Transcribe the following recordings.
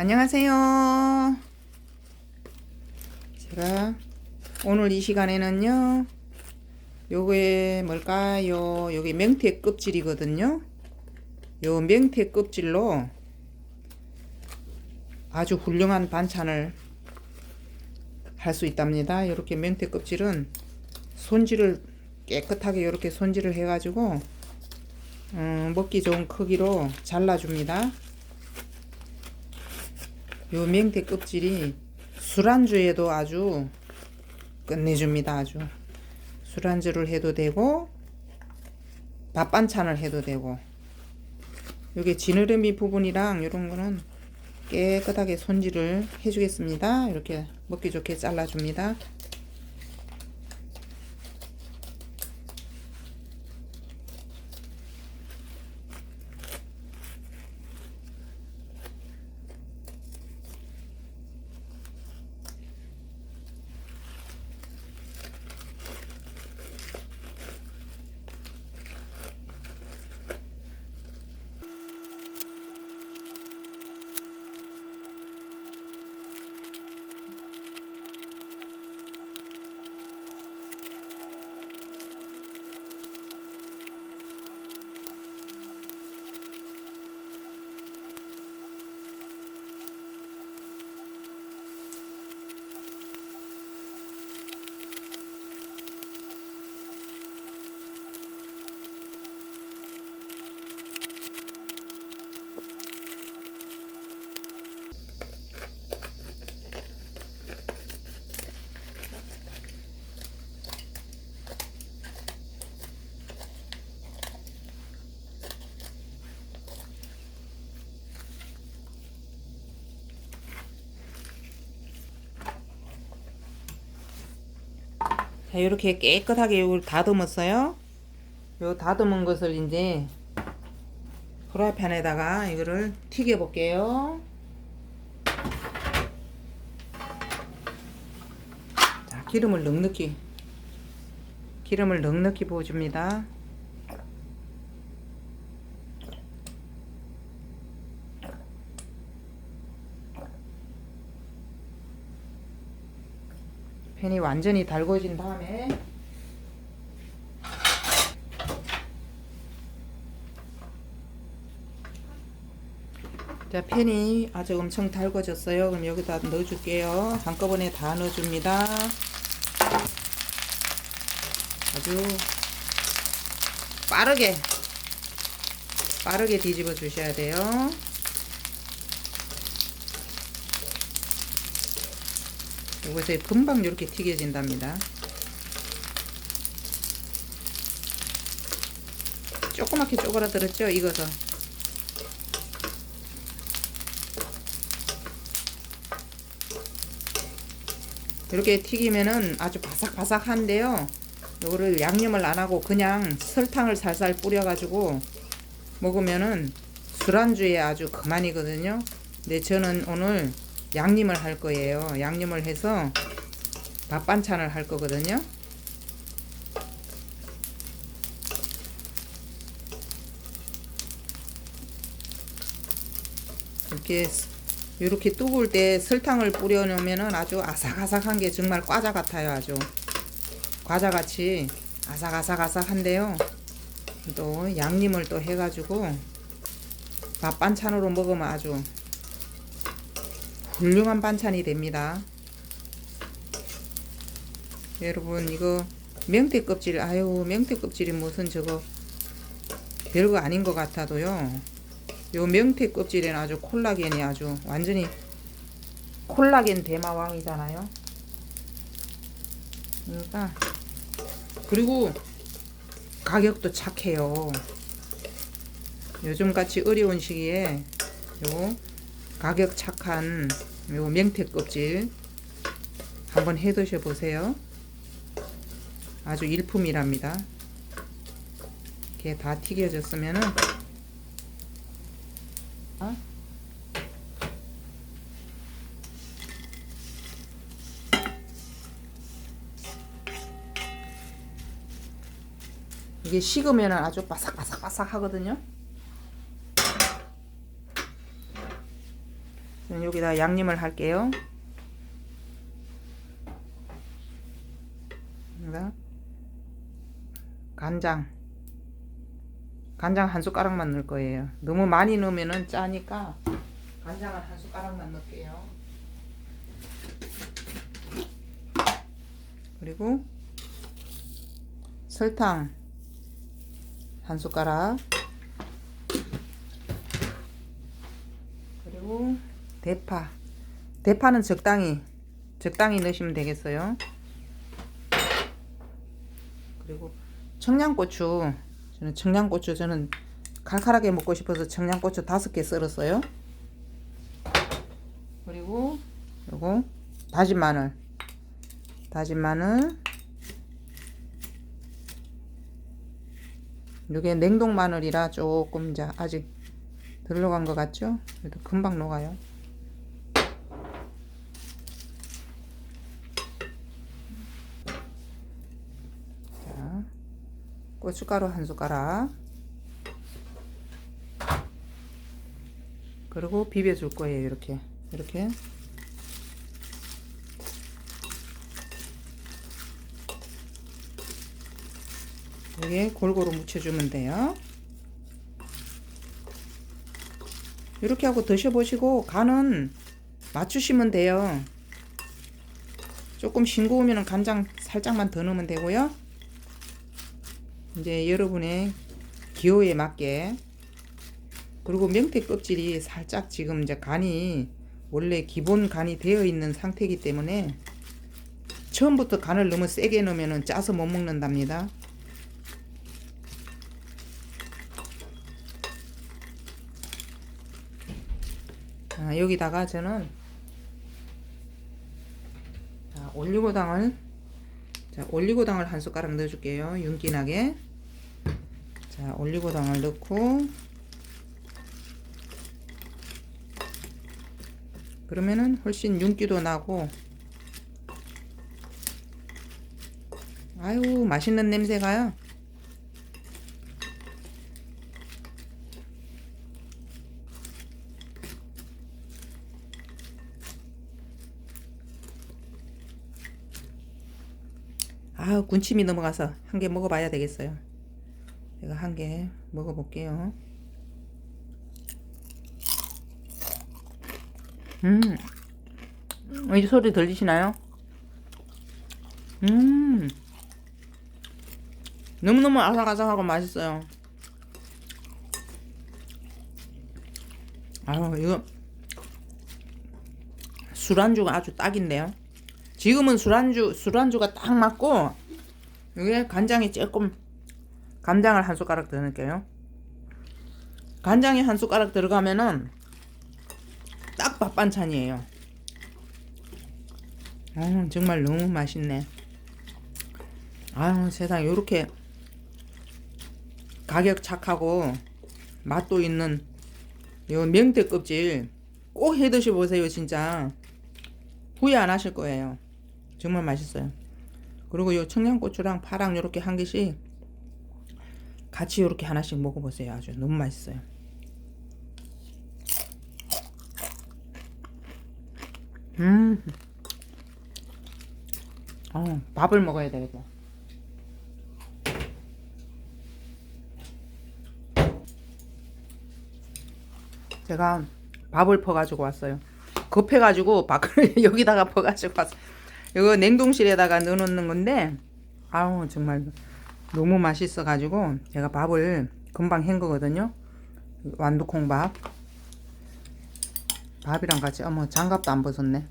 안녕하세요. 제가 오늘 이 시간에는요. 요게 뭘까요? 요게 명태 껍질이거든요. 요 명태 껍질로 아주 훌륭한 반찬을 할 수 있답니다. 이렇게 명태 껍질은 손질을 깨끗하게 이렇게 손질을 해가지고 음, 먹기 좋은 크기로 잘라줍니다. 요 명태 껍질이 술안주에도 아주 끝내줍니다. 아주 술안주를 해도 되고 밥 반찬을 해도 되고 여기 지느러미 부분이랑 이런 거는 깨끗하게 손질을 해주겠습니다. 이렇게 먹기 좋게 잘라줍니다. 자, 이렇게 깨끗하게 이걸 다듬었어요. 요 다듬은 것을 이제 프라이팬에다가 이거를 튀겨 볼게요. 자, 기름을 넉넉히 기름을 넉넉히 부어줍니다. 팬이 완전히 달궈진 다음에. 자 팬이 아주 엄청 달궈졌어요. 그럼 여기다 넣어줄게요. 한꺼번에 다 넣어줍니다. 아주 빠르게 빠르게 뒤집어 주셔야 돼요 이것에 금방 이렇게 튀겨진답니다. 조그맣게 쪼그라들었죠? 익어서. 이렇게 튀기면은 아주 바삭바삭한데요. 이거를 양념을 안 하고 그냥 설탕을 살살 뿌려가지고 먹으면은 술안주에 아주 그만이거든요. 근데 저는 오늘 양념을 할 거예요. 양념을 해서 밥 반찬을 할 거거든요. 이렇게 이렇게 뜨거울 때 설탕을 뿌려 놓으면은 아주 아삭아삭한 게 정말 과자 같아요. 아주 과자 같이 아삭아삭아삭한데요. 또 양념을 또 해가지고 밥 반찬으로 먹으면 아주 훌륭한 반찬이 됩니다. 여러분 이거 명태 껍질 아유 명태 껍질이 무슨 저거 별거 아닌 것 같아도요. 요 명태 껍질에는 아주 콜라겐이 아주 완전히 콜라겐 대마왕이잖아요. 그러니까 그리고 가격도 착해요. 요즘 같이 어려운 시기에 요 가격 착한 요 명태 껍질 한번 해 드셔 보세요. 아주 일품이랍니다. 이렇게 다 튀겨졌으면은 어? 이게 식으면 아주 바삭바삭바삭 하거든요. 저는 여기다 양념을 할게요. 간장. 간장 한 숟가락만 넣을 거예요. 너무 많이 넣으면은 짜니까 간장을 한 숟가락만 넣을게요. 그리고 설탕 한 숟가락 그리고 대파. 대파는 적당히 적당히 넣으시면 되겠어요. 그리고 청양고추. 저는 청양고추 저는 칼칼하게 먹고 싶어서 청양고추 다섯 개 썰었어요. 그리고 요거 다진 마늘. 다진 마늘. 이게 냉동 마늘이라 조금 이제 아직 덜 녹은 것 같죠? 그래도 금방 녹아요. 자, 고춧가루 한 숟가락. 그리고 비벼줄 거예요. 이렇게 이렇게. 여기에 골고루 묻혀주면 돼요. 이렇게 하고 드셔보시고 간은 맞추시면 돼요. 조금 싱거우면 간장 살짝만 더 넣으면 되고요. 이제 여러분의 기호에 맞게 그리고 명태 껍질이 살짝 지금 이제 간이 원래 기본 간이 되어 있는 상태이기 때문에 처음부터 간을 너무 세게 넣으면 짜서 못 먹는답니다. 자, 여기다가 저는 자, 올리고당을 자, 올리고당을 한 숟가락 넣어줄게요. 윤기나게. 자, 올리고당을 넣고 그러면은 훨씬 윤기도 나고 아유 맛있는 냄새가요. 아 군침이 넘어가서 한 개 먹어봐야 되겠어요. 제가 한 개 먹어볼게요. 음, 이 소리 들리시나요? 음, 너무너무 아삭아삭하고 맛있어요. 아유, 이거 술안주가 아주 딱인데요. 지금은 술안주 술안주가 딱 맞고 여기에 간장이 조금 간장을 한 숟가락 더 넣을게요. 간장이 한 숟가락 들어가면은 딱 밥 반찬이에요. 아 정말 너무 맛있네. 아 세상 요렇게 가격 착하고 맛도 있는 요 명태 껍질 꼭 해 드셔 보세요 진짜 후회 안 하실 거예요. 정말 맛있어요. 그리고 요 청양고추랑 파랑 요렇게 한 개씩 같이 요렇게 하나씩 먹어보세요. 아주 너무 맛있어요. 음. 어, 밥을 먹어야 되겠다. 제가 밥을 퍼가지고 왔어요. 급해가지고 밥을 여기다가 퍼가지고 왔어요. 이거 냉동실에다가 넣어놓는 건데, 아우, 정말 너무 맛있어 가지고, 제가 밥을 금방 한 거거든요. 완두콩밥. 밥이랑 같이, 어머, 장갑도 안 벗었네.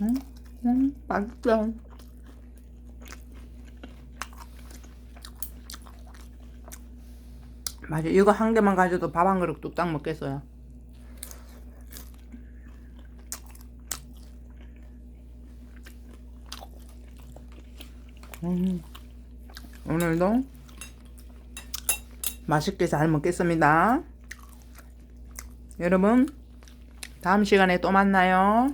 음, 음, 맛있어. 맞아. 이거 한 개만 가져도 밥 한 그릇 뚝딱 먹겠어요. 음, 오늘도 맛있게 잘 먹겠습니다. 여러분, 다음 시간에 또 만나요.